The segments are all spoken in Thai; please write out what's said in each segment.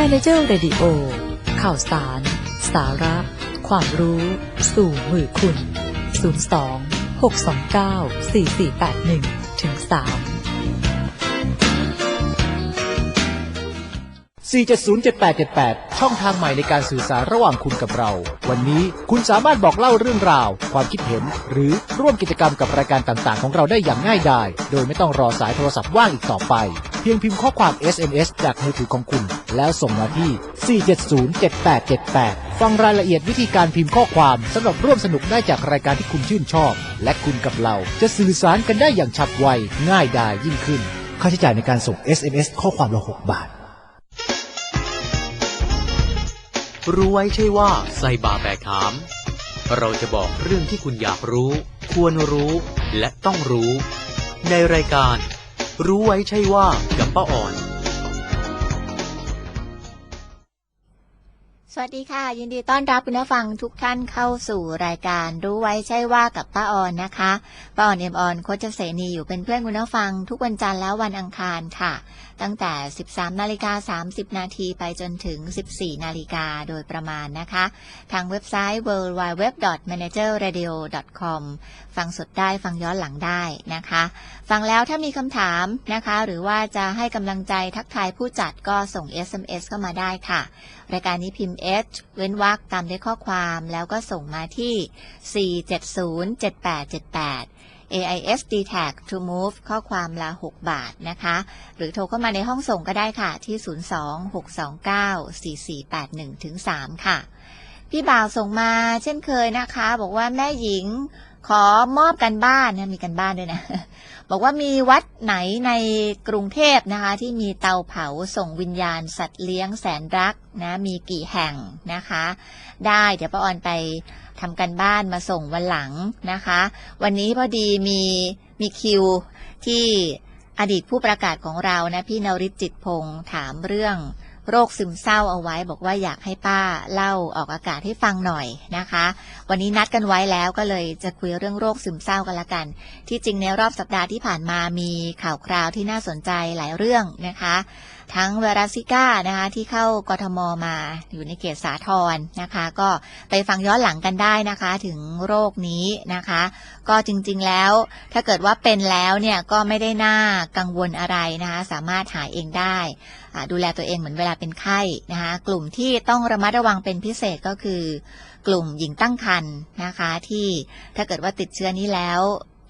Manager Radio ข่าวสาร สาระ ความรู้ สู่มือคุณ 02 629 4481ถึง3 4707878 ช่องทางใหม่ในการสื่อสารระหว่างคุณกับเรา วันนี้คุณสามารถบอกเล่าเรื่องราว ความคิดเห็น หรือร่วมกิจกรรมกับรายการต่างๆ ของเราได้อย่างง่ายดาย โดยไม่ต้องรอสายโทรศัพท์ว่างอีกต่อไป พียงพิมพ์ข้อความ SMS จากมือถือของคุณ แล้วส่งมาที่ 4707878 ฟังรายละเอียดวิธีการพิมพ์ข้อความสำหรับร่วมสนุกได้จากรายการที่คุณชื่นชอบ และคุณกับเราจะสื่อสารกันได้อย่างฉับไว ง่ายดายยิ่งขึ้น ค่าใช้จ่ายในการส่ง SMS ข้อความละ 6 บาท รู้ไว้ใช่ว่าใส่บาแบกหาม เราจะบอกเรื่องที่คุณอยากรู้ ควรรู้ และต้องรู้ ในรายการ รู้ไว้ใช่ว่ากับป้าอ่อน สวัสดีค่ะ ยินดีต้อนรับคุณผู้ฟังทุกท่านเข้าสู่รายการ รู้ไว้ใช่ว่ากับป้าออนนะคะป้าออนเอ็มออนโคชเสนีอยู่เป็นเพื่อนคุณผู้ฟังทุกวันจันทร์และวันอังคารค่ะตั้งแต่ 13 นาฬิกา 30 นาทีไปจนถึง 14 นาฬิกาโดยประมาณนะคะ ทางเว็บไซต์ worldwideweb.managerradio.com ฟังสดได้ฟังย้อนหลังได้นะคะ ฟังแล้วถ้ามีคำถามนะคะ หรือว่าจะให้กำลังใจทักทายผู้จัดก็ส่ง SMS เข้ามาได้ค่ะ รายการนี้พิมพ์ H เว้นวรรคตามด้วยข้อความแล้วก็ส่งมาที่ 4707878 AIS d tag to move ข้อความละ 6 บาทนะคะ หรือโทรเข้ามาในห้องส่งก็ได้ค่ะ ที่ 026294481ถึง3ค่ะ พี่บ่าวส่งมาเช่นเคยนะคะ บอกว่าแม่หญิงขอมอบกันบ้านนะมีกันบ้านด้วยนะ บอกว่ามีวัดไหนในกรุงเทพนะคะ ที่มีเตาเผาส่งวิญญาณสัตว์เลี้ยงแสนรักนะ มีกี่แห่งนะคะ ได้เดี๋ยวป้าออนไป ทำกันบ้านมาส่งวันหลังนะคะ วันนี้พอดีมีมีคิวที่อดีตผู้ประกาศของเรานะพี่นริศจิตพงศ์ถามเรื่องโรคซึมเศร้าเอาไว้ บอกว่าอยากให้ป้าเล่าออกอากาศให้ฟังหน่อยนะคะ วันนี้นัดกันไว้แล้วก็เลยจะคุยเรื่องโรคซึมเศร้ากันละกัน ที่จริงในรอบสัปดาห์ที่ผ่านมามีข่าวคราวที่น่าสนใจหลายเรื่องนะคะ ทั้งไวรัสซิก้านะคะที่เข้ากทมมาอยู่ในเขตสาทรนะคะ ก็ไปฟังย้อนหลังกันได้นะคะถึงโรคนี้นะคะ ก็จริงๆแล้วถ้าเกิดว่าเป็นแล้วเนี่ยก็ไม่ได้น่ากังวลอะไรนะคะ สามารถหายเองได้ ดูแลตัวเองเหมือนเวลาเป็นไข้นะคะ กลุ่มที่ต้องระมัดระวังเป็นพิเศษก็คือกลุ่มหญิงตั้งครรภ์นะคะ ที่ถ้าเกิดว่าติดเชื้อนี้แล้ว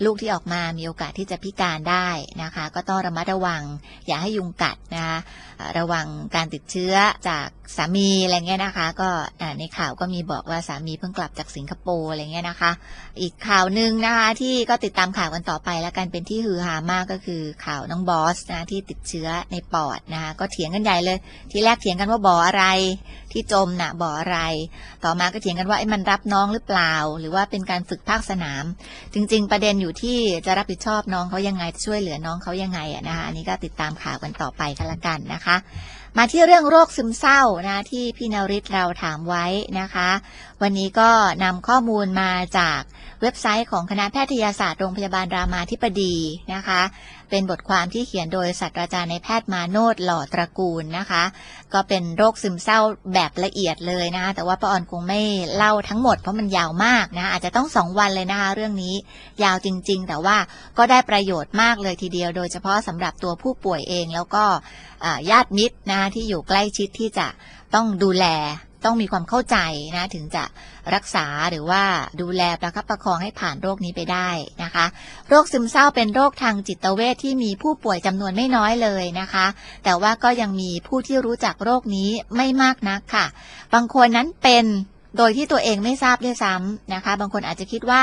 ลูกที่ออกมามีโอกาสที่จะพิการได้นะคะ ก็ต้องระมัดระวัง อย่าให้ยุงกัดนะคะระวังการติดเชื้อจากสามีอะไรเงี้ยนะคะ ก็ในข่าวก็มีบอกว่าสามีเพิ่งกลับจากสิงคโปร์อะไรเงี้ยนะคะ อีกข่าวหนึ่งนะคะที่ก็ติดตามข่าวกันต่อไปแล้วกันเป็นที่ฮือฮามากก็คือข่าวน้องบอสนะที่ติดเชื้อในปอดนะคะก็เถียงกันใหญ่เลย ทีแรกเถียงกันว่าบ่ออะไร ที่จมน่ะบ่ออะไร ต่อมาก็เถียงกันว่าไอ้มันรับน้องหรือเปล่า หรือว่าเป็นการฝึกภาคสนาม จริง ๆ ประเด็นอยู่ที่จะรับผิดชอบน้องเขายังไงช่วยเหลือน้องเขายังไงอะนะคะอันนี้ก็ติดตามข่าวกันต่อไปกันละกันนะคะ มาที่เรื่องโรคซึมเศร้านะที่พี่นริศเราถามไว้นะคะ วันนี้ก็นำข้อมูลมาจากเว็บไซต์ของคณะแพทยศาสตร์โรงพยาบาลรามาธิบดีนะคะ เป็นบทความที่เขียนโดยศาสตราจารย์ในแพทย์มาโนดหล่อตระกูลนะคะ ก็เป็นโรคซึมเศร้าแบบละเอียดเลยนะคะแต่ว่าป้าออนคงไม่เล่าทั้งหมดเพราะมันยาวมากนะอาจจะต้องสองวันเลยนะคะเรื่องนี้ยาวจริง ๆ แต่ว่าก็ได้ประโยชน์มากเลยทีเดียว โดยเฉพาะสำหรับตัวผู้ป่วยเองแล้วก็ญาติมิตรนะะที่อยู่ใกล้ชิดที่จะต้องดูแล ต้องมีความเข้าใจนะถึงจะรักษาหรือว่าดูแลประคับประคองให้ผ่านโรคนี้ไปได้นะคะ โรคซึมเศร้าเป็นโรคทางจิตเวชที่มีผู้ป่วยจำนวนไม่น้อยเลยนะคะ แต่ว่าก็ยังมีผู้ที่รู้จักโรคนี้ไม่มากนักค่ะ บางคนนั้นเป็นโดยที่ตัวเองไม่ทราบด้วยซ้ำนะคะ บางคนอาจจะคิดว่า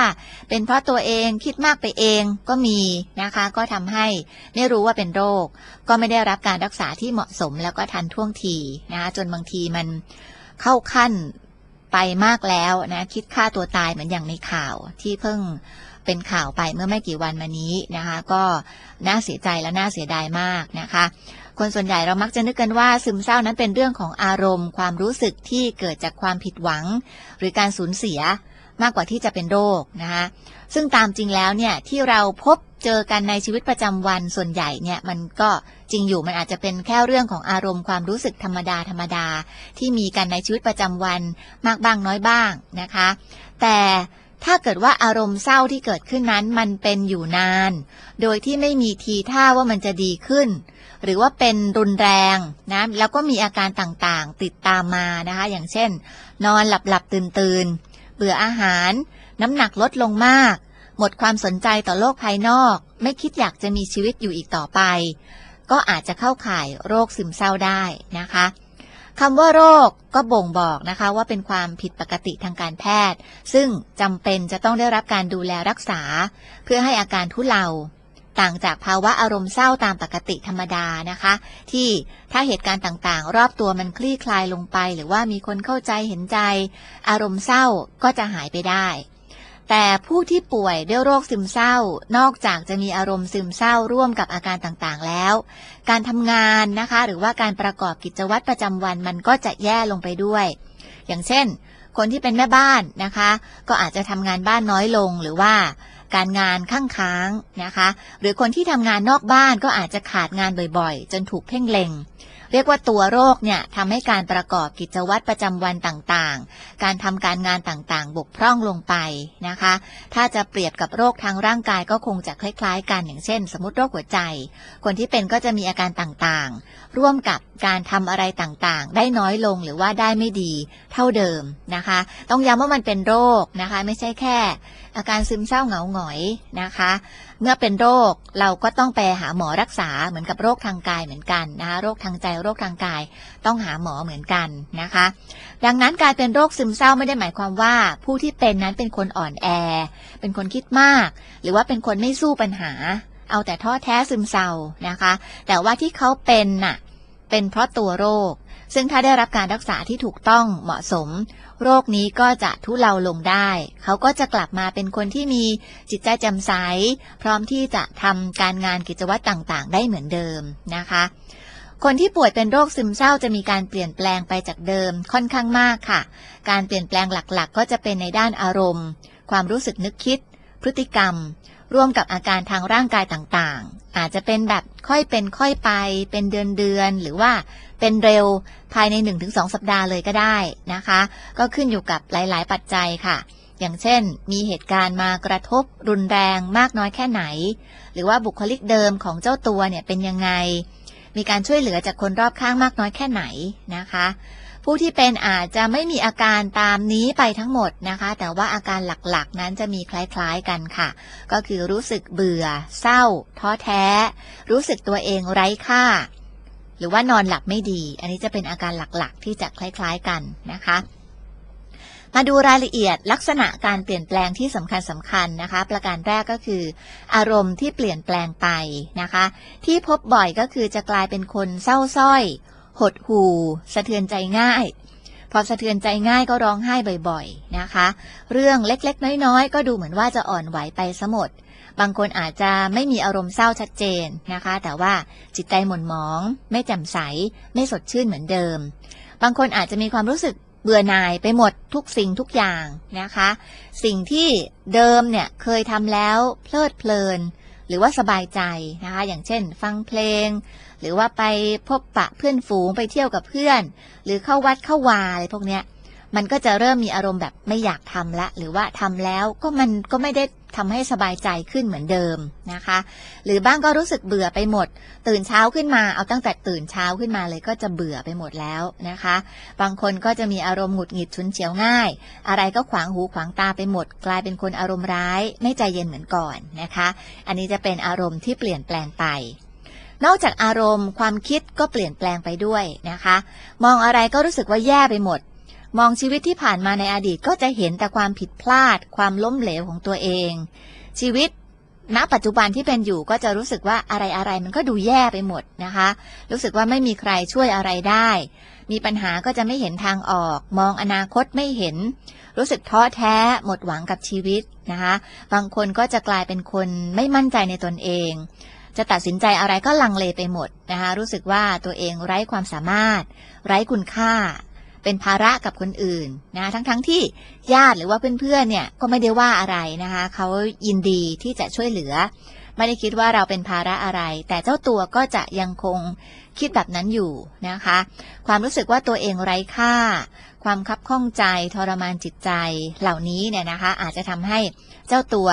เป็นเพราะตัวเองคิดมากไปเองก็มีนะคะ ก็ทำให้ไม่รู้ว่าเป็นโรค ก็ไม่ได้รับการรักษาที่เหมาะสมแล้วก็ทันท่วงทีนะคะจนบางทีมัน เข้าขั้นไปมากแล้วนะคิดฆ่าตัวตายเหมือนอย่างในข่าวที่เพิ่งเป็นข่าวไปเมื่อไม่กี่วันมานี้นะคะ ก็น่าเสียใจและน่าเสียดายมากนะคะ คนส่วนใหญ่เรามักจะนึกกันว่าซึมเศร้านั้นเป็นเรื่องของอารมณ์ ความรู้สึกที่เกิดจากความผิดหวัง หรือการสูญเสียมากกว่าที่จะเป็นโรคนะคะซึ่งตามจริงแล้วเนี่ยที่เราพบ เจอกันในชีวิตประจำวันส่วนใหญ่เนี่ยมันก็จริงอยู่มันอาจจะเป็นแค่เรื่องของอารมณ์ความรู้สึกธรรมดาธรรมดา ที่มีกันในชีวิตประจำวันมากบ้างน้อยบ้างนะคะ แต่ถ้าเกิดว่าอารมณ์เศร้าที่เกิดขึ้นนั้นมันเป็นอยู่นาน โดยที่ไม่มีทีท่าว่ามันจะดีขึ้น หรือว่าเป็นรุนแรงนะแล้วก็มีอาการต่างๆติดตามมานะคะ อย่างเช่น นอนหลับหลับตื่นตื่นๆเบื่ออาหาร น้ำหนักลดลงมาก หมดความสนใจต่อโลกภายนอก ไม่คิดอยากจะมีชีวิตอยู่อีกต่อไป ก็อาจจะเข้าข่ายโรคซึมเศร้าได้นะคะคำว่าโรคก็บ่งบอกนะคะว่าเป็นความผิดปกติทางการแพทย์ ซึ่งจำเป็นจะต้องได้รับการดูแลรักษา เพื่อให้อาการทุเลาต่างจากภาวะอารมณ์เศร้าตามปกติธรรมดานะคะ ที่ถ้าเหตุการณ์ต่างๆ รอบตัวมันคลี่คลายลงไป หรือว่ามีคนเข้าใจเห็นใจ อารมณ์เศร้าก็จะหายไปได้ แต่ผู้ที่ป่วยด้วยโรคซึมเศร้า นอกจากจะมีอารมณ์ซึมเศร้าร่วมกับอาการต่างๆแล้ว การทำงานนะคะ หรือว่าการประกอบกิจวัตรประจำวันมันก็จะแย่ลงไปด้วย อย่างเช่น คนที่เป็นแม่บ้านนะคะ ก็อาจจะทำงานบ้านน้อยลงหรือว่าการงานข้างค้างนะคะ หรือคนที่ทำงานนอกบ้านก็อาจจะขาดงานบ่อยๆ จนถูกเพ่งเล็ง เรียกว่าตัวโรคเนี่ยทำให้การประกอบกิจวัตรประจำวันต่างๆ การทำการงานต่างๆ บกพร่องลงไปนะคะ ถ้าจะเปรียบกับโรคทางร่างกายก็คงจะคล้าย ๆ กันอย่างเช่น สมมติโรคหัวใจ คนที่เป็นก็จะมีอาการต่างๆ ร่วมกับการทำอะไรต่างๆ ได้น้อยลงหรือว่าได้ไม่ดีเท่าเดิมนะคะ ต้องย้ำว่ามันเป็นโรคนะคะ ไม่ใช่แค่ อาการซึมเศร้าเหงาหงอยนะคะ เมื่อเป็นโรคเราก็ต้องไปหาหมอรักษาเหมือนกับโรคทางกายเหมือนกันนะคะโรคทางใจโรคทางกายต้องหาหมอเหมือนกันนะคะ ดังนั้นการเป็นโรคซึมเศร้าไม่ได้หมายความว่า ผู้ที่เป็นนั้นเป็นคนอ่อนแอ เป็นคนคิดมาก หรือว่าเป็นคนไม่สู้ปัญหา เอาแต่ท้อแท้ซึมเศร้านะคะ แต่ว่าที่เขาเป็นน่ะเป็นเพราะตัวโรค ซึ่งถ้าได้รับการรักษาที่ถูกต้องเหมาะสม โรคนี้ก็จะทุเลาลงได้ เขาก็จะกลับมาเป็นคนที่มีจิตใจแจ่มใส พร้อมที่จะทำการงานกิจวัตรต่างๆ ได้เหมือนเดิมนะคะ คนที่ป่วยเป็นโรคซึมเศร้าจะมีการเปลี่ยนแปลงไปจากเดิมค่อนข้างมากค่ะ การเปลี่ยนแปลงหลักๆ ก็จะเป็นในด้านอารมณ์ ความรู้สึกนึกคิด พฤติกรรม ร่วมกับอาการทางร่างกายต่างๆ อาจจะเป็นแบบค่อยเป็นค่อยไป เป็นเดือนเดือน หรือว่าเป็นเร็วภายใน 1-2 สัปดาห์เลยก็ได้นะคะ ก็ขึ้นอยู่กับหลายๆ ปัจจัยค่ะ อย่างเช่น มีเหตุการณ์มากระทบรุนแรงมากน้อยแค่ไหน หรือว่าบุคลิกเดิมของเจ้าตัวเนี่ยเป็นยังไง มีการช่วยเหลือจากคนรอบข้างมากน้อยแค่ไหนนะคะ ผู้ที่เป็นอาจจะไม่มีอาการตามนี้ไปทั้งหมดนะคะ แต่ว่าอาการหลักๆ นั้นจะมีคล้ายๆกันค่ะ ก็คือรู้สึกเบื่อ เศร้า ท้อแท้ รู้สึกตัวเองไร้ค่า หรือว่านอนหลับไม่ดี อันนี้จะเป็นอาการหลักๆ ที่จะคล้ายๆกันนะคะมาดูรายละเอียดลักษณะการเปลี่ยนแปลงที่สำคัญสำคัญนะคะ ประการแรกก็คือ อารมณ์ที่เปลี่ยนแปลงไปนะคะ ที่พบบ่อยก็คือจะกลายเป็นคนเศร้าสร้อย หดหู่ สะเทือนใจง่าย พอสะเทือนใจง่ายก็ร้องไห้บ่อยๆนะคะ เรื่องเล็กๆ น้อยๆ ก็ดูเหมือนว่าจะอ่อนไหวไปซะหมดบางคนอาจจะไม่มีอารมณ์เศร้าชัดเจนนะคะ แต่ว่าจิตใจหม่นหมอง ไม่แจ่มใส ไม่สดชื่นเหมือนเดิม บางคนอาจจะมีความรู้สึกเบื่อหน่ายไปหมดทุกสิ่งทุกอย่างนะคะ สิ่งที่เดิมเนี่ยเคยทำแล้วเพลิดเพลิน หรือว่าสบายใจนะคะ อย่างเช่น ฟังเพลง หรือว่าไปพบปะเพื่อนฝูงไปเที่ยวกับเพื่อน หรือเข้าวัดเข้าวาอะไรพวกเนี้ย มันก็จะเริ่มมีอารมณ์แบบไม่อยากทำละ หรือว่าทำแล้วก็มันก็ไม่ได้ทำให้สบายใจขึ้นเหมือนเดิมนะคะ หรือบ้างก็รู้สึกเบื่อไปหมด ตื่นเช้าขึ้นมาเอาตั้งแต่ตื่นเช้าขึ้นมาเลยก็จะเบื่อไปหมดแล้วนะคะ บางคนก็จะมีอารมณ์หงุดหงิดฉุนเฉียวง่าย อะไรก็ขวางหูขวางตาไปหมด กลายเป็นคนอารมณ์ร้าย ไม่ใจเย็นเหมือนก่อนนะคะ อันนี้จะเป็นอารมณ์ที่เปลี่ยนแปลงไป นอกจากอารมณ์ ความคิดก็เปลี่ยนแปลงไปด้วยนะคะ มองอะไรก็รู้สึกว่าแย่ไปหมด มองชีวิตที่ผ่านมาในอดีตก็จะเห็นแต่ความผิดพลาด ความล้มเหลวของตัวเอง ชีวิตณปัจจุบันที่เป็นอยู่ก็จะรู้สึกว่าอะไรอะไรมันก็ดูแย่ไปหมดนะคะ รู้สึกว่าไม่มีใครช่วยอะไรได้ มีปัญหาก็จะไม่เห็นทางออก มองอนาคตไม่เห็น รู้สึกท้อแท้หมดหวังกับชีวิตนะคะ บางคนก็จะกลายเป็นคนไม่มั่นใจในตนเอง จะตัดสินใจอะไรก็ลังเลไปหมดนะคะ รู้สึกว่าตัวเองไร้ความสามารถ ไร้คุณค่า เป็นภาระกับคนอื่นนะทั้งๆทที่ญาติหรือว่าเพื่อนๆเนี่ยก็ไม่ได้ว่าอะไรนะคะเขายินดีที่จะช่วยเหลือ ไม่ได้คิดว่าเราเป็นภาระอะไร แต่เจ้าตัวก็จะยังคงคิดแบบนั้นอยู่นะคะ ความรู้สึกว่าตัวเองไร้ค่า ความคับข้องใจทรมานจิตใจเหล่านี้เนี่ยนะคะ อาจจะทำให้เจ้าตัว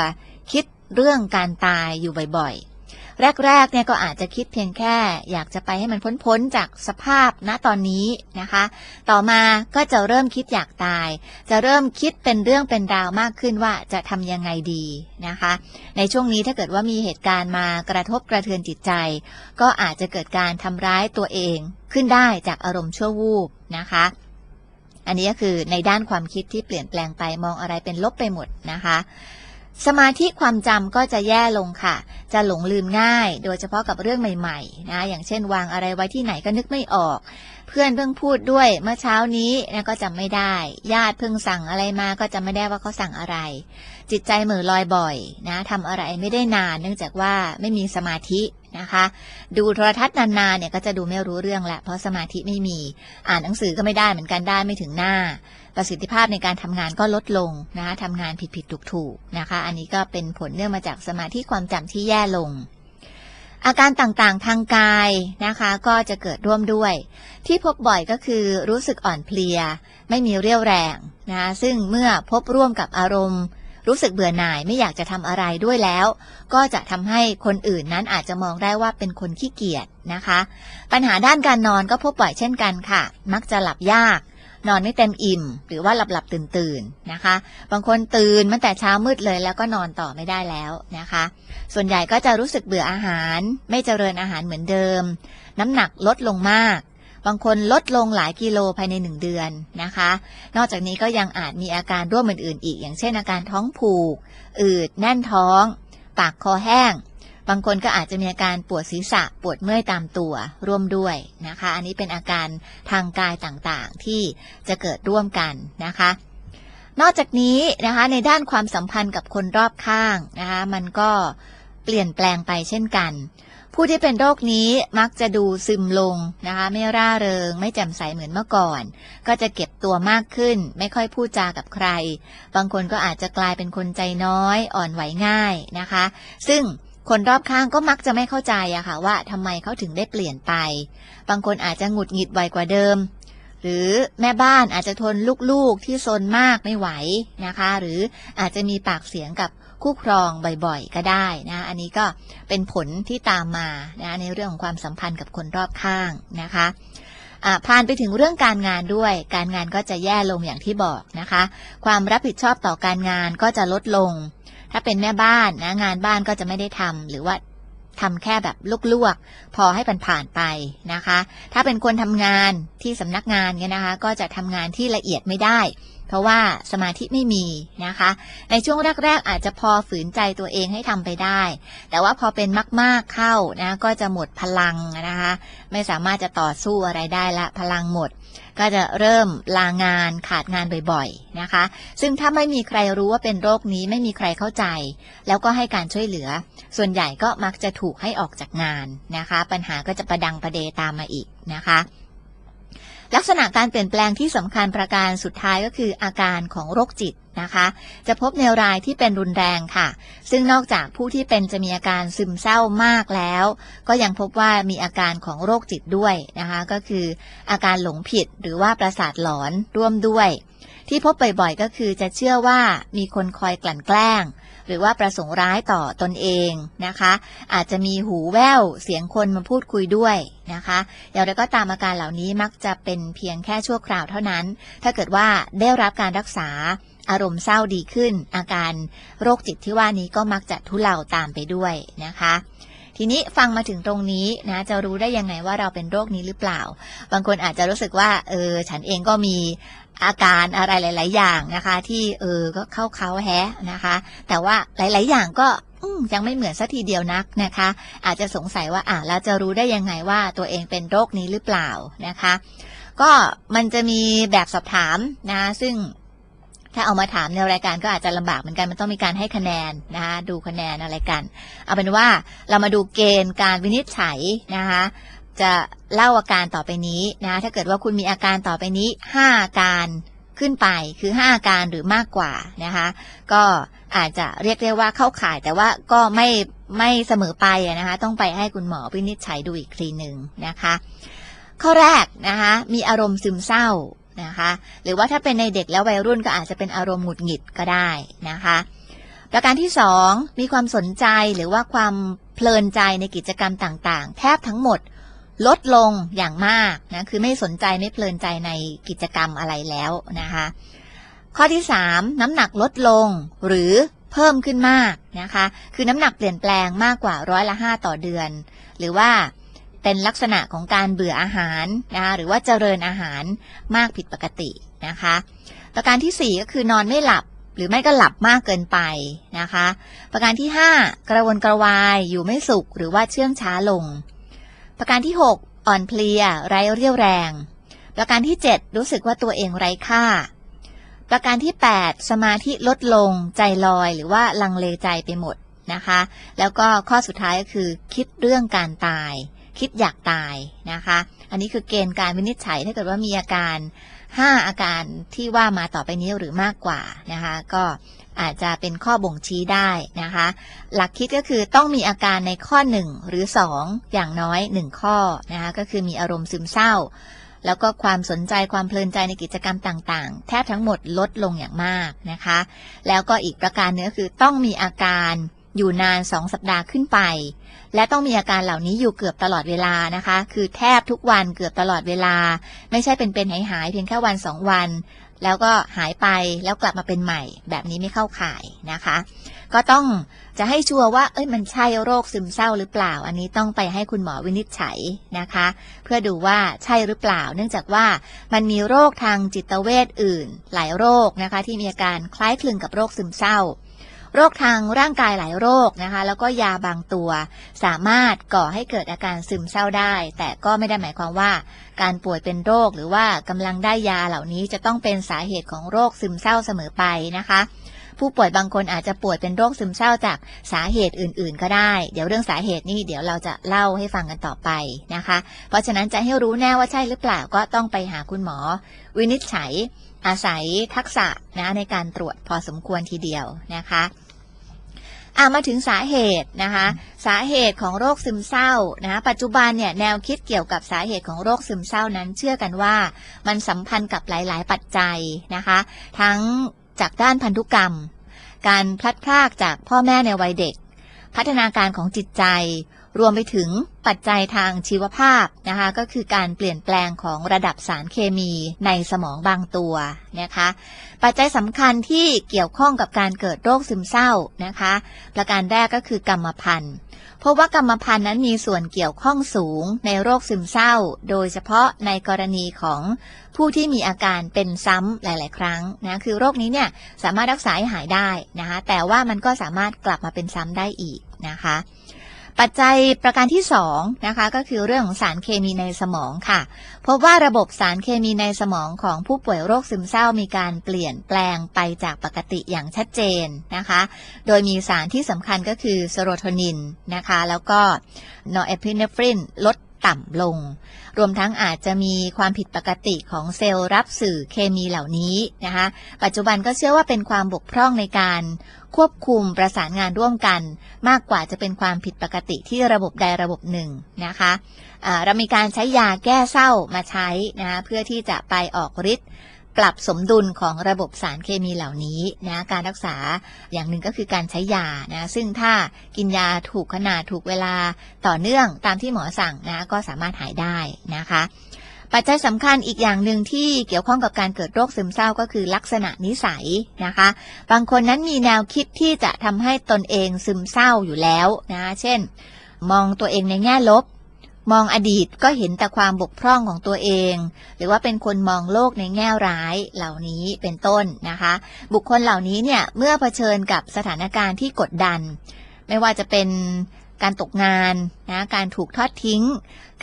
คิดเรื่องการตายอยู่บ่อยๆ แรกๆเนี่ยก็อาจจะคิดเพียงแค่ อยากจะไปให้มันพ้นๆจากสภาพณตอนนี้นะคะ ต่อมาก็จะเริ่มคิดอยากตาย จะเริ่มคิดเป็นเรื่องเป็นราวมากขึ้นว่าจะทำยังไงดีนะคะ ในช่วงนี้ถ้าเกิดว่ามีเหตุการณ์มากระทบกระเทือนจิตใจ ก็อาจจะเกิดการทำร้ายตัวเองขึ้นได้จากอารมณ์ชั่ววูบนะคะอันนี้ก็คือในด้านความคิดที่เปลี่ยนแปลงไปมองอะไรเป็นลบไปหมดนะคะ สมาธิความจำก็จะแย่ลงค่ะ จะหลงลืมง่าย โดยเฉพาะกับเรื่องใหม่ๆ นะ อย่างเช่นวางอะไรไว้ที่ไหนก็นึกไม่ออก เพื่อนเพิ่งพูดด้วยเมื่อเช้านี้นะก็จำไม่ได้ ญาติเพิ่งสั่งอะไรมาก็จำไม่ได้ว่าเขาสั่งอะไร จิตใจเหม่อลอยบ่อย นะทำอะไรไม่ได้นาน เนื่องจากว่าไม่มีสมาธิ นะคะ ดูโทรทัศน์นานๆเนี่ยก็จะดูไม่รู้เรื่องแหละเพราะสมาธิไม่มี อ่านหนังสือก็ไม่ได้เหมือนกันได้ไม่ถึงหน้า ประสิทธิภาพในการทำงานก็ลดลงนะคะทำงานผิดๆถูกๆนะคะ อันนี้ก็เป็นผลเนื่องมาจากสมาธิความจำที่แย่ลงอาการต่างๆทางกายนะคะ ก็จะเกิดร่วมด้วย ที่พบบ่อยก็คือรู้สึกอ่อนเพลีย ไม่มีเรี่ยวแรงนะคะซึ่งเมื่อพบร่วมกับอารมณ์ รู้สึกเบื่อหน่ายไม่อยากจะทำอะไรด้วยแล้ว ก็จะทำให้คนอื่นนั้นอาจจะมองได้ว่าเป็นคนขี้เกียจนะคะ ปัญหาด้านการนอนก็พบบ่อยเช่นกันค่ะ มักจะหลับยาก นอนไม่เต็มอิ่ม หรือว่าหลับหลับตื่นตื่นนะคะ บางคนตื่นตั้งแต่เช้ามืดเลยแล้วก็นอนต่อไม่ได้แล้วนะคะ ส่วนใหญ่ก็จะรู้สึกเบื่ออาหาร ไม่เจริญอาหารเหมือนเดิม น้ำหนักลดลงมาก บางคนลดลงหลายกิโลภายในหนึ่งเดือนนะคะ นอกจากนี้ก็ยังอาจมีอาการร่วมอื่นๆอีก อย่างเช่นอาการท้องผูก อืดแน่นท้อง ปากคอแห้ง บางคนก็อาจจะมีอาการปวดศีรษะปวดเมื่อยตามตัวร่วมด้วยนะคะ อันนี้เป็นอาการทางกายต่างๆที่จะเกิดร่วมกันนะคะนอกจากนี้นะคะในด้านความสัมพันธ์กับคนรอบข้างนะคะมันก็เปลี่ยนแปลงไปเช่นกัน ผู้ที่เป็นโรคนี้มักจะดูซึมลงนะคะ ไม่ร่าเริง ไม่แจ่มใสเหมือนเมื่อก่อน ก็จะเก็บตัวมากขึ้น ไม่ค่อยพูดจากับใคร บางคนก็อาจจะกลายเป็นคนใจน้อย อ่อนไหวง่ายนะคะ ซึ่งคนรอบข้างก็มักจะไม่เข้าใจอะค่ะว่าทำไมเขาถึงได้เปลี่ยนไป บางคนอาจจะหงุดหงิดไวกว่าเดิม หรือแม่บ้านอาจจะทนลูกๆที่ซนมากไม่ไหวนะคะ หรืออาจจะมีปากเสียงกับคู่ครองบ่อยๆ ก็ได้นะอันนี้ก็เป็นผลที่ตามมานะในเรื่องของความสัมพันธ์กับคนรอบข้างนะคะผ่านไปถึงเรื่องการงานด้วย การงานก็จะแย่ลงอย่างที่บอกนะคะ ความรับผิดชอบต่อการงานก็จะลดลง ถ้าเป็นแม่บ้านนะงานบ้านก็จะไม่ได้ทำหรือว่า ทำแค่แบบลวกๆ พอให้ผ่านไปนะคะ ถ้าเป็นคนทำงานที่สำนักงานเนี่ยนะคะ ก็จะทำงานที่ละเอียดไม่ได้ เพราะว่าสมาธิไม่มีนะคะ ในช่วงแรกๆ อาจจะพอฝืนใจตัวเองให้ทำไปได้ แต่ว่าพอเป็นมากๆเข้านะ ก็จะหมดพลังนะคะ ไม่สามารถจะต่อสู้อะไรได้ละ พลังหมด ก็จะเริ่มลางานขาดงานบ่อยๆนะคะ ซึ่งถ้าไม่มีใครรู้ว่าเป็นโรคนี้ไม่มีใครเข้าใจ แล้วก็ให้การช่วยเหลือ ส่วนใหญ่ก็มักจะถูกให้ออกจากงานนะคะ ปัญหาก็จะประดังประเดตามมาอีกนะคะลักษณะการเปลี่ยนแปลงที่สำคัญประการสุดท้ายก็คืออาการของโรคจิต นะคะ จะพบในรายที่เป็นรุนแรงค่ะ ซึ่งนอกจากผู้ที่เป็นจะมีอาการซึมเศร้ามากแล้ว ก็ยังพบว่ามีอาการของโรคจิตด้วยนะคะ ก็คืออาการหลงผิดหรือว่าประสาทหลอนร่วมด้วย ที่พบบ่อยๆ ก็คือจะเชื่อว่ามีคนคอยกลั่นแกล้ง หรือว่าประสงค์ร้ายต่อตนเองนะคะ อาจจะมีหูแว่วเสียงคนมาพูดคุยด้วยนะคะอย่างไรก็ตามอาการเหล่านี้มักจะเป็นเพียงแค่ชั่วคราวเท่านั้น ถ้าเกิดว่าได้รับการรักษา อารมณ์เศร้าดีขึ้น อาการโรคจิตที่ว่านี้ก็มักจะทุเลาตามไปด้วยนะคะ ทีนี้ฟังมาถึงตรงนี้นะจะรู้ได้ยังไงว่าเราเป็นโรคนี้หรือเปล่า บางคนอาจจะรู้สึกว่าเออฉันเองก็มีอาการอะไรหลาย ๆ อย่างนะคะ ที่เออก็เข้าเขาแฮะนะคะ แต่ว่าหลาย ๆ อย่างก็ยังไม่เหมือนสัทีเดียวนักนะคะ อาจจะสงสัยว่าอะแล้วจะรู้ได้ยังไงว่าตัวเองเป็นโรคนี้หรือเปล่านะคะ ก็มันจะมีแบบสอบถามนะ ซึ่ง ถ้าเอามาถามในรายการก็อาจจะลำบากเหมือนกันมันต้องมีการให้คะแนนนะคะดูคะแนนอะไรกัน เอาเป็นว่าเรามาดูเกณฑ์การวินิจฉัยนะคะจะเล่าอาการต่อไปนี้นะถ้าเกิดว่าคุณมีอาการต่อไปนี้ 5 อาการขึ้นไปคือ 5 อาการหรือมากกว่านะคะก็อาจจะเรียกได้ว่าเข้าข่ายแต่ว่าก็ไม่ไม่เสมอไปนะคะต้องไปให้คุณหมอวินิจฉัยดูอีกทีหนึ่งนะคะ ข้อแรกนะคะมีอารมณ์ซึมเศร้า นะคะ หรือว่าถ้าเป็นในเด็กแล้ววัยรุ่นก็อาจจะเป็นอารมณ์หงุดหงิดก็ได้นะคะ ประการที่สองมีความสนใจหรือว่าความเพลินใจในกิจกรรมต่างๆ แทบทั้งหมดลดลงอย่างมากนะคือไม่สนใจไม่เพลินใจในกิจกรรมอะไรแล้วนะคะ ข้อที่สามน้ำหนักลดลงหรือเพิ่มขึ้นมากนะคะ คือน้ำหนักเปลี่ยนแปลงมากกว่าร้อยละห้าต่อเดือน หรือว่า เป็นลักษณะของการเบื่ออาหารนะคะหรือว่าเจริญอาหารมากผิดปกตินะคะประการที่สี่ก็คือนอนไม่หลับหรือไม่ก็หลับมากเกินไปนะคะ ประการที่ห้ากระวนกระวายอยู่ไม่สุขหรือว่าเชื่องช้าลง ประการที่หกอ่อนเพลีย ไร้เรี่ยวแรง ประการที่เจ็ดรู้สึกว่าตัวเองไร้ค่า ประการที่ 8 สมาธิลดลง ใจลอยหรือว่าลังเลใจไปหมดนะคะ แล้วก็ข้อสุดท้ายก็คือคิดเรื่องการตาย คิดอยากตายนะคะ อันนี้คือเกณฑ์การวินิจฉัยถ้าเกิดว่ามีอาการ 5 อาการที่ว่ามาต่อไปนี้หรือมากกว่านะคะ ก็อาจจะเป็นข้อบ่งชี้ได้นะคะ หลักคิดก็คือต้องมีอาการในข้อ 1 หรือ 2 อย่างน้อย 1 ข้อนะคะก็คือมีอารมณ์ซึมเศร้า แล้วก็ความสนใจความเพลินใจในกิจกรรมต่างๆ แทบทั้งหมดลดลงอย่างมากนะคะ แล้วก็อีกประการหนึงก็คือต้องมีอาการอยู่นาน 2 สัปดาห์ขึ้นไป และต้องมีอาการเหล่านี้อยู่เกือบตลอดเวลานะคะ คือแทบทุกวันเกือบตลอดเวลา ไม่ใช่เป็นเป็นหายหายเพียงแค่วันสองวัน แล้วก็หายไปแล้วกลับมาเป็นใหม่ แบบนี้ไม่เข้าข่ายนะคะ ก็ต้องจะให้ชัวร์ว่าเอ้ยมันใช่โรคซึมเศร้าหรือเปล่า อันนี้ต้องไปให้คุณหมอวินิจฉัยนะคะ เพื่อดูว่าใช่หรือเปล่า เนื่องจากว่ามันมีโรคทางจิตเวชอื่น หลายโรคนะคะ ที่มีอาการคล้ายคลึงกับโรคซึมเศร้า โรคทางร่างกายหลายโรคนะคะ แล้วก็ยาบางตัว สามารถก่อให้เกิดอาการซึมเศร้าได้ แต่ก็ไม่ได้หมายความว่า การป่วยเป็นโรคหรือว่ากำลังได้ยาเหล่านี้จะต้องเป็นสาเหตุของโรคซึมเศร้าเสมอไปนะคะ ผู้ป่วยบางคนอาจจะป่วยเป็นโรคซึมเศร้าจากสาเหตุอื่น ๆ ก็ได้ เดี๋ยวเรื่องสาเหตุนี่เดี๋ยวเราจะเล่าให้ฟังกันต่อไปนะคะ เพราะฉะนั้นจะให้รู้แน่ว่าใช่หรือเปล่าก็ต้องไปหาคุณหมอ วินิจฉัย อาศัยทักษะนะในการตรวจพอสมควรทีเดียวนะคะอะมาถึงสาเหตุนะคะ สาเหตุของโรคซึมเศร้านะะปัจจุบันเนี่ยแนวคิดเกี่ยวกับสาเหตุของโรคซึมเศร้านั้น เชื่อกันว่ามันสัมพันธ์กับหลาย ๆ ปัจจัยนะคะ ทั้ง จากด้านพันธุกรรม การพลัดพรากจากพ่อแม่ในวัยเด็ก พัฒนาการของจิตใจ รวมไปถึงปัจจัยทางชีวภาพนะคะ ก็คือการเปลี่ยนแปลงของระดับสารเคมีในสมองบางตัวนะคะ ปัจจัยสำคัญที่เกี่ยวข้องกับการเกิดโรคซึมเศร้านะคะ ประการแรกก็คือกรรมพันธุ์เพราะว่ากรรมพันธุ์นั้นมีส่วนเกี่ยวข้องสูงในโรคซึมเศร้า โดยเฉพาะในกรณีของ ผู้ที่มีอาการเป็นซ้ำหลาย ๆ ครั้งนะคือโรคนี้เนี่ยสามารถรักษาให้หายได้นะคะแต่ว่ามันก็สามารถกลับมาเป็นซ้ำได้อีกนะคะปัจจัยประการที่2นะคะก็คือเรื่องของสารเคมีในสมองค่ะ พบว่าระบบสารเคมีในสมองของผู้ป่วยโรคซึมเศร้ามีการเปลี่ยนแปลงไปจากปกติอย่างชัดเจนนะคะ โดยมีสารที่สำคัญก็คือเซโรโทนินนะคะ แล้วก็นอร์เอพิเนฟรินลดต่ำลง รวมทั้งอาจจะมีความผิดปกติของเซลล์รับสื่อเคมีเหล่านี้นะคะ ปัจจุบันก็เชื่อว่าเป็นความบกพร่องในการควบคุมประสานงานร่วมกัน มากกว่าจะเป็นความผิดปกติที่ระบบใดระบบหนึ่งนะคะะเรามีการใช้ยาแก้เศร้ามาใช้นะะเพื่อที่จะไปออกฤทธิ์ ปรับสมดุลของระบบสารเคมีเหล่านี้นะการรักษาอย่างหนึ่งก็คือการใช้ยานะซึ่งถ้ากินยาถูกขนาดถูกเวลาต่อเนื่องตามที่หมอสั่งนะก็สามารถหายได้นะคะปัจจัยสำคัญอีกอย่างหนึ่งที่เกี่ยวข้องกับการเกิดโรคซึมเศร้าก็คือลักษณะนิสัยนะคะ บางคนนั้นมีแนวคิดที่จะทำให้ตนเองซึมเศร้าอยู่แล้วนะ เช่น มองตัวเองในแง่ลบ มองอดีตก็เห็นแต่ความบกพร่องของตัวเอง หรือว่าเป็นคนมองโลกในแง่ร้ายเหล่านี้เป็นต้นนะคะ บุคคลเหล่านี้เนี่ยเมื่อเผชิญกับสถานการณ์ที่กดดัน ไม่ว่าจะเป็นการตกงานนะการถูกทอดทิ้ง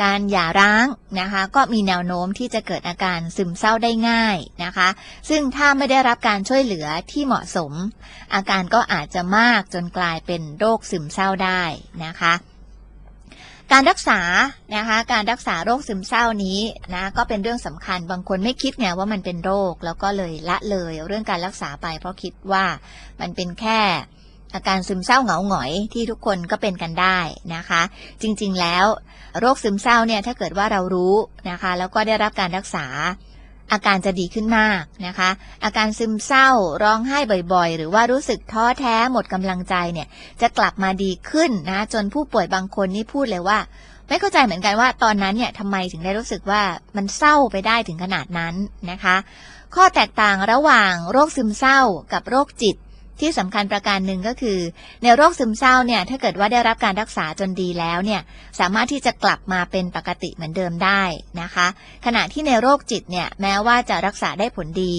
การหย่าร้างนะคะ ก็มีแนวโน้มที่จะเกิดอาการซึมเศร้าได้ง่ายนะคะ ซึ่งถ้าไม่ได้รับการช่วยเหลือที่เหมาะสม อาการก็อาจจะมากจนกลายเป็นโรคซึมเศร้าได้นะคะ การรักษานะคะการรักษาโรคซึมเศร้านี้นะก็เป็นเรื่องสำคัญบางคนไม่คิดไงว่ามันเป็นโรคแล้วก็เลยละเลยเรื่องการรักษาไป เพราะคิดว่ามันเป็นแค่อาการซึมเศร้าเหงาหงอยที่ทุกคนก็เป็นกันได้นะคะ จริงๆแล้ว โรคซึมเศร้าเนี่ยถ้าเกิดว่าเรารู้นะคะ แล้วก็ได้รับการรักษา อาการจะดีขึ้นมากนะคะ อาการซึมเศร้าร้องไห้บ่อยๆ หรือว่ารู้สึกท้อแท้หมดกำลังใจเนี่ยจะกลับมาดีขึ้นนะจนผู้ป่วยบางคนนี่พูดเลยว่า ไม่เข้าใจเหมือนกันว่าตอนนั้นเนี่ยทำไมถึงได้รู้สึกว่ามันเศร้าไปได้ถึงขนาดนั้นนะคะ ข้อแตกต่างระหว่างโรคซึมเศร้ากับโรคจิต ที่สำคัญประการหนึ่งก็คือ ในโรคซึมเศร้าเนี่ยถ้าเกิดว่าได้รับการรักษาจนดีแล้วเนี่ยสามารถที่จะกลับมาเป็นปกติเหมือนเดิมได้นะคะ ขณะที่ในโรคจิตเนี่ยแม้ว่าจะรักษาได้ผลดี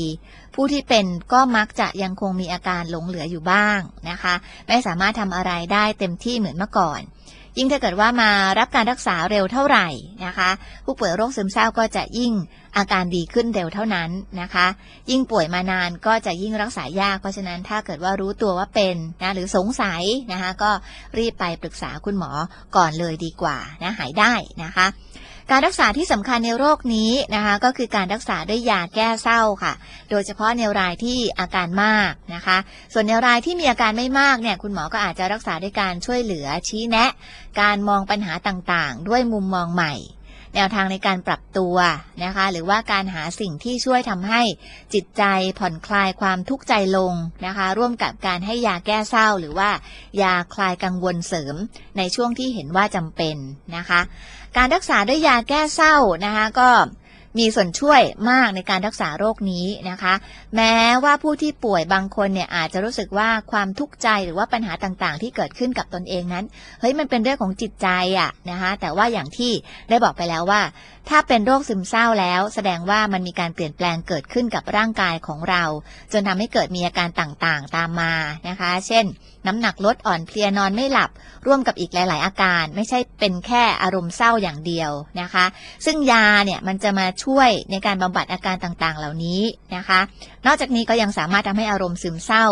ผู้ที่เป็นก็มักจะยังคงมีอาการหลงเหลืออยู่บ้างนะคะ ไม่สามารถทำอะไรได้เต็มที่เหมือนเมื่อก่อน ยิ่งถ้าเกิดว่ามารับการรักษาเร็วเท่าไหร่นะคะ ผู้ป่วยโรคซึมเศร้าก็จะยิ่งอาการดีขึ้นเร็วเท่านั้นนะคะ ยิ่งป่วยมานานก็จะยิ่งรักษายาก เพราะฉะนั้นถ้าเกิดว่ารู้ตัวว่าเป็นนะหรือสงสัยนะคะ ก็รีบไปปรึกษาคุณหมอก่อนเลยดีกว่านะหายได้นะคะ การรักษาที่สำคัญในโรคนี้นะคะ ก็คือการรักษาด้วยยาแก้เศร้าค่ะ โดยเฉพาะในรายที่อาการมากนะคะ ส่วนในรายที่มีอาการไม่มากเนี่ยคุณหมอก็อาจจะรักษาด้วยการช่วยเหลือชี้แนะ การมองปัญหาต่างๆ ด้วยมุมมองใหม่ แนวทางในการปรับตัวนะคะ หรือว่าการหาสิ่งที่ช่วยทำให้จิตใจผ่อนคลายความทุกข์ใจลงนะคะ ร่วมกับการให้ยาแก้เศร้า หรือว่ายาคลายกังวลเสริมในช่วงที่เห็นว่าจำเป็นนะคะ การรักษาด้วยยาแก้เศร้านะคะก็ มีส่วนช่วยมากในการรักษาโรคนี้นะคะ แม้ว่าผู้ที่ป่วยบางคนเนี่ยอาจจะรู้สึกว่าความทุกข์ใจหรือว่าปัญหาต่างๆ ที่เกิดขึ้นกับตนเองนั้นเฮ้ยมันเป็นเรื่องของจิตใจอะนะคะแต่ว่าอย่างที่ได้บอกไปแล้วว่า ถ้าเป็นโรคซึมเศร้าแล้ว แสดงว่ามันมีการเปลี่ยนแปลงเกิดขึ้นกับร่างกายของเรา จนทำให้เกิดมีอาการต่างๆ ตามมานะคะ เช่น น้ำหนักลดอ่อนเพลียนอนไม่หลับ ร่วมกับอีกหลาย ๆ อาการ ไม่ใช่เป็นแค่อารมณ์เศร้าอย่างเดียวนะคะ ซึ่งยาเนี่ยมันจะมาช่วยในการบำบัดอาการต่าง ๆ เหล่านี้นะคะ นอกจากนี้ก็ยังสามารถทำให้อารมณ์ซึมเศร้า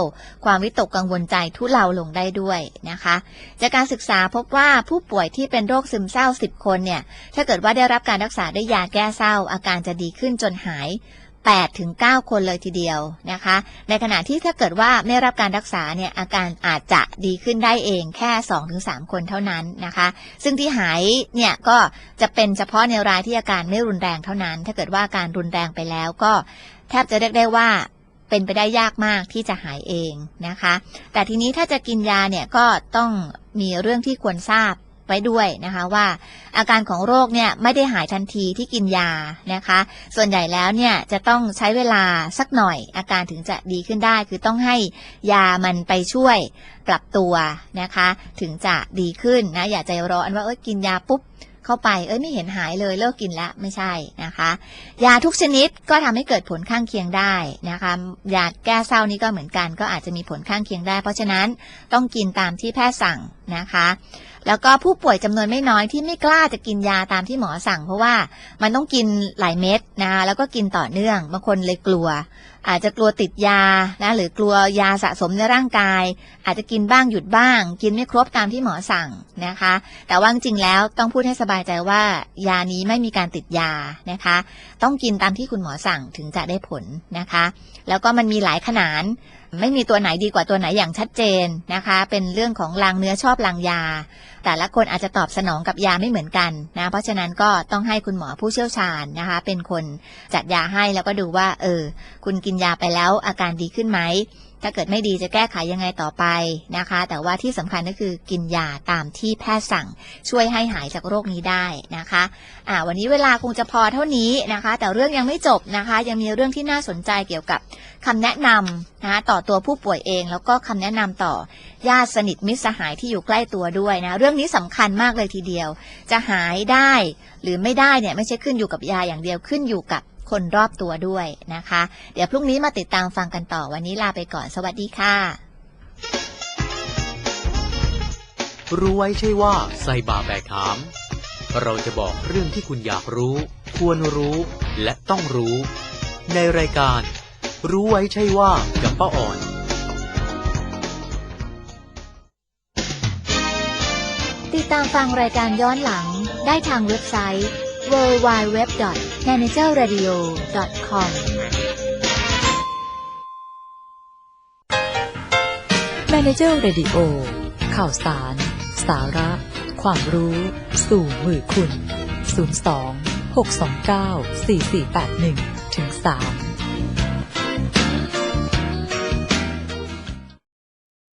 ความวิตกกังวลใจทุเลาลงได้ด้วยนะคะ จากการศึกษาพบว่าผู้ป่วยที่เป็นโรคซึมเศร้า 10 คนเนี่ยถ้าเกิดว่าได้รับการรักษาด้วยยาแก้เศร้า อาการจะดีขึ้นจนหาย 8ถึง9คนเลยทีเดียวนะคะ ในขณะที่ถ้าเกิดว่าไม่รับการรักษาเนี่ยอาการอาจจะดีขึ้นได้เองแค่2ถึงคนเท่านั้นนะคะ ซึ่งที่หายเนี่ยก็จะเป็นเฉพาะในรายที่อาการไม่รุนแรงเท่านั้น ถ้าเกิดว่าการรุนแรงไปแล้วก็แทบจะเรียกได้ว่าเป็นไปได้ยากมากที่จะหายเองนะคะ แต่ทีนี้ถ้าจะกินยาเนี่ยก็ต้องมีเรื่องที่ควรทราบ ไว้ด้วยนะคะว่าอาการของโรคเนี่ยไม่ได้หายทันทีที่กินยานะคะ ส่วนใหญ่แล้วเนี่ยจะต้องใช้เวลาสักหน่อย อาการถึงจะดีขึ้นได้ คือต้องให้ยามันไปช่วยปรับตัวนะคะ ถึงจะดีขึ้นนะอย่าใจร้อนว่าเอ้ยกินยาปุ๊บเข้าไปเอ้ยไม่เห็นหายเลยเลิกกินแล้วไม่ใช่นะคะ ยาทุกชนิดก็ทำให้เกิดผลข้างเคียงได้นะคะยาแก้เศร้านี้ก็เหมือนกัน ก็อาจจะมีผลข้างเคียงได้ เพราะฉะนั้นต้องกินตามที่แพทย์สั่งนะคะ แล้วก็ผู้ป่วยจำนวนไม่น้อยที่ไม่กล้าจะกินยาตามที่หมอสั่ง เพราะว่ามันต้องกินหลายเม็ดนะคะแล้วก็กินต่อเนื่อง บางคนเลยกลัว อาจจะกลัวติดยานะหรือกลัวยาสะสมในร่างกาย อาจจะกินบ้างหยุดบ้าง กินไม่ครบตามที่หมอสั่งนะคะ แต่ว่าจริงแล้วต้องพูดให้สบายใจว่า ยานี้ไม่มีการติดยานะคะ ต้องกินตามที่คุณหมอสั่งถึงจะได้ผลนะคะ แล้วก็มันมีหลายขนาดไม่มีตัวไหนดีกว่าตัวไหนอย่างชัดเจนนะคะ เป็นเรื่องของลางเนื้อชอบลางยา แต่ละคนอาจจะตอบสนองกับยาไม่เหมือนกันนะ เพราะฉะนั้นก็ต้องให้คุณหมอผู้เชี่ยวชาญนะคะ เป็นคนจัดยาให้แล้วก็ดูว่า เออ คุณกินยาไปแล้วอาการดีขึ้นไหม ถ้าเกิดไม่ดีจะแก้ไขยังไงต่อไปนะคะ แต่ว่าที่สำคัญก็คือกินยาตามที่แพทย์สั่งช่วยให้หายจากโรคนี้ได้นะคะอ่าวันนี้เวลาคงจะพอเท่านี้นะคะ แต่เรื่องยังไม่จบนะคะ ยังมีเรื่องที่น่าสนใจเกี่ยวกับคำแนะนำนะคะต่อตัวผู้ป่วยเอง แล้วก็คำแนะนำต่อญาติสนิทมิตรสหายที่อยู่ใกล้ตัวด้วยนะเรื่องนี้สำคัญมากเลยทีเดียว จะหายได้หรือไม่ได้เนี่ยไม่ใช่ขึ้นอยู่กับยาอย่างเดียวขึ้นอยู่กับ คนรอบตัวด้วยนะคะ เดี๋ยวพรุ่งนี้มาติดตามฟังกันต่อวันนี้ลาไปก่อน สวัสดีค่ะ รู้ไว้ใช่ว่าใส่บาแบกหาม เราจะบอกเรื่องที่คุณอยากรู้ ควรรู้และต้องรู้ ในรายการ รู้ไว้ใช่ว่ากับป้าอ่อนติดตามฟังรายการย้อนหลังได้ทางเว็บไซต์ www.managerradio.com Manager Radio ข่าวสาร สาระ ความรู้ สู่มือคุณ 02 629 4481ถึง3